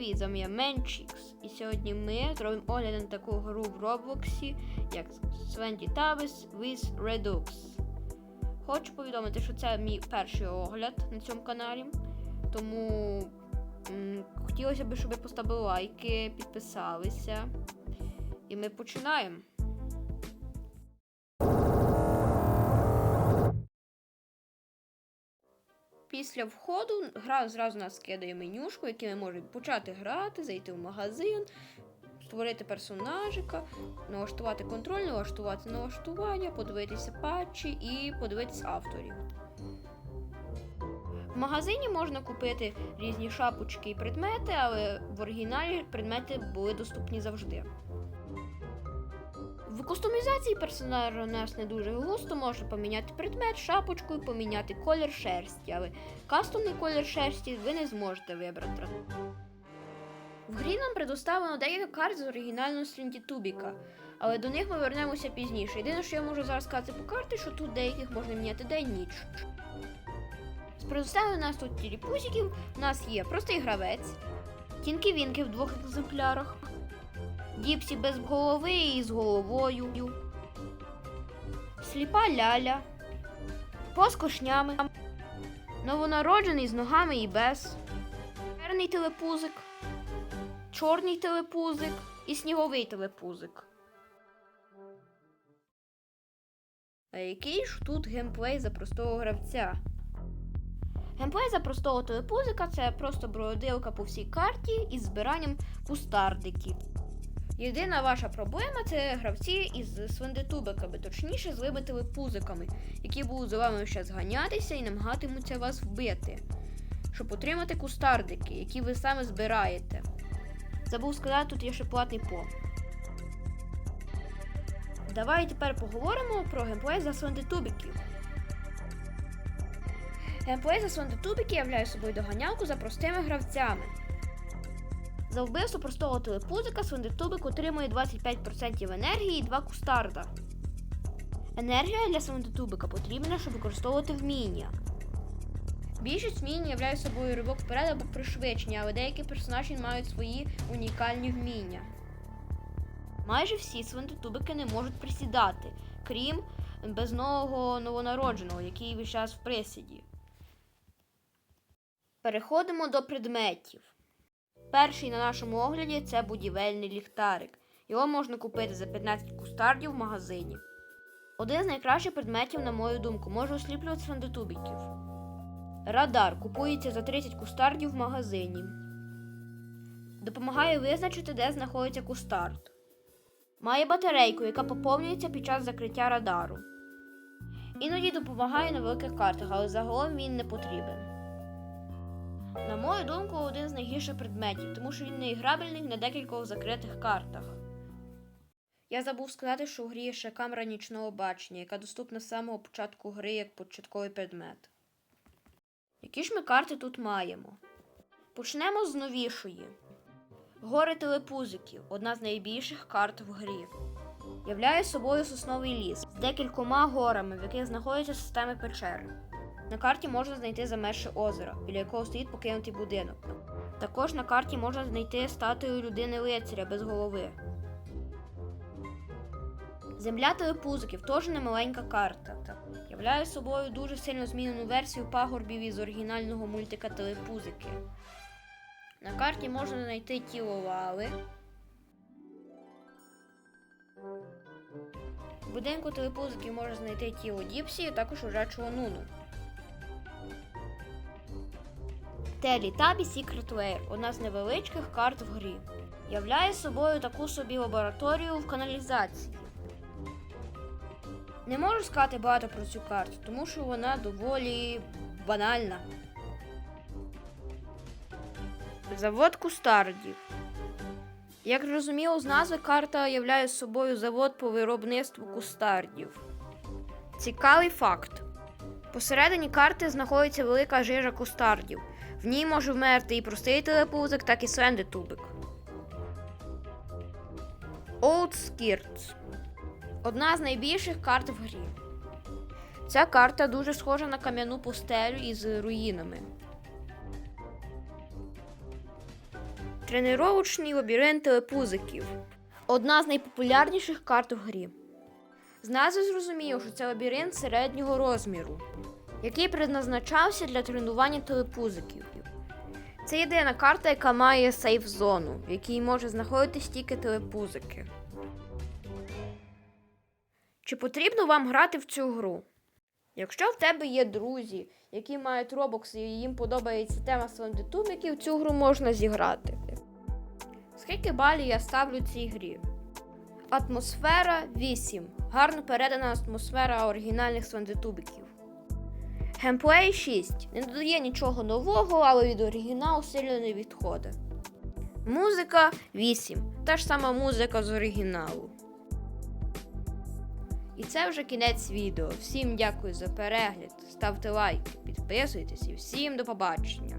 привіт! З вами я Менчікс. І сьогодні ми зробимо огляд на таку гру в Роблоксі, як Swenty Tabis with Redux. Хочу повідомити, що це мій перший огляд на цьому каналі. Тому м, хотілося б, щоб ви поставили лайки, підписалися. І ми починаємо. Після входу гра зразу нас кидає менюшку, яку ми можемо почати грати, зайти в магазин, створити персонажика, налаштувати контроль, налаштувати налаштування, подивитися патчі і подивитися авторів. В магазині можна купити різні шапочки і предмети, але в оригіналі предмети були доступні завжди. В кустомізації персонажа у нас не дуже густо, можна поміняти предмет, шапочку і поміняти колір шерсті, але кастомний колір шерсті ви не зможете вибрати. В грі нам предоставлено декілька карт з оригінального Слінті Тубіка, але до них ми вернемося пізніше. Єдине, що я можу зараз сказати по карті, що тут деяких можна міняти день ніч. З предоставлено у нас тут тіліпузиків, у нас є простий гравець, тінки вінки в двох екземплярах. Діпсі без голови і з головою. Сліпа ляля. По з кошнями. Новонароджений з ногами і без. Чорний телепузик. Чорний телепузик і сніговий телепузик. А який ж тут геймплей за простого гравця? Геймплей за простого телепузика це просто бродилка по всій карті із збиранням кустардиків. Єдина ваша проблема це гравці із свиндетубиками, точніше з либетили пузиками, які будуть за вами ще зганятися і намагатимуться вас вбити, щоб отримати кустардики, які ви саме збираєте. Забув сказати, тут є ще платний по. Давай тепер поговоримо про геймплей за свиндетубиків. Геймплей за свиндетубики являє собою доганялку за простими гравцями. За вбивство простого телепузика свиндетубик отримує 25% енергії і 2 кустарда. Енергія для свиндетубика потрібна, щоб використовувати вміння. Більшість вмінь являє собою ривок вперед або пришвидшення, але деякі персонажі мають свої унікальні вміння. Майже всі свиндетубики не можуть присідати, крім безногого новонародженого, який весь час в присіді. Переходимо до предметів. Перший на нашому огляді це будівельний ліхтарик. Його можна купити за 15 кустардів в магазині. Один з найкращих предметів, на мою думку, може осліплювати фондетубіків. Радар купується за 30 кустардів в магазині. Допомагає визначити, де знаходиться кустард. Має батарейку, яка поповнюється під час закриття радару. Іноді допомагає на великих картах, але загалом він не потрібен. На мою думку, один з найгірших предметів, тому що він не іграбельний на декількох закритих картах. Я забув сказати, що в грі є ще камера нічного бачення, яка доступна з самого початку гри як початковий предмет. Які ж ми карти тут маємо? Почнемо з новішої. Гори телепузиків одна з найбільших карт в грі. Являє собою сосновий ліс з декількома горами, в яких знаходяться системи печер. На карті можна знайти замерше озеро, біля якого стоїть покинутий будинок. Також на карті можна знайти статую людини лицаря без голови. Земля телепузиків теж не маленька карта. Являє собою дуже сильно змінену версію пагорбів із оригінального мультика Телепузики. На карті можна знайти тіло лави. В будинку телепузиків можна знайти тіло Діпсі, а також лежачого Нуну. Телітабі Secret Lair – одна з невеличких карт в грі. Являє собою таку собі лабораторію в каналізації. Не можу сказати багато про цю карту, тому що вона доволі банальна. Завод кустардів. Як зрозуміло, з назви карта являє собою завод по виробництву кустардів. Цікавий факт. Посередині карти знаходиться велика жижа кустардів. В ній може вмерти і простий телепузик, так і свендетубик. Old Skirts одна з найбільших карт в грі. Ця карта дуже схожа на кам'яну пустелю із руїнами. Тренировочний лабіринт телепузиків. Одна з найпопулярніших карт у грі. З назви зрозуміло, що це лабіринт середнього розміру, який предназначався для тренування телепузиків. Це єдина карта, яка має сейф зону, в якій може знаходитись тільки телепузики. Чи потрібно вам грати в цю гру? Якщо в тебе є друзі, які мають робокси і їм подобається тема слендитубиків, цю гру можна зіграти. Скільки балів я ставлю цій грі? Атмосфера 8. Гарно передана атмосфера оригінальних слендитубиків. Геймплей 6. Не додає нічого нового, але від оригіналу сильно не відходить. Музика 8. Та ж сама музика з оригіналу. І це вже кінець відео. Всім дякую за перегляд. Ставте лайки, підписуйтесь і всім до побачення.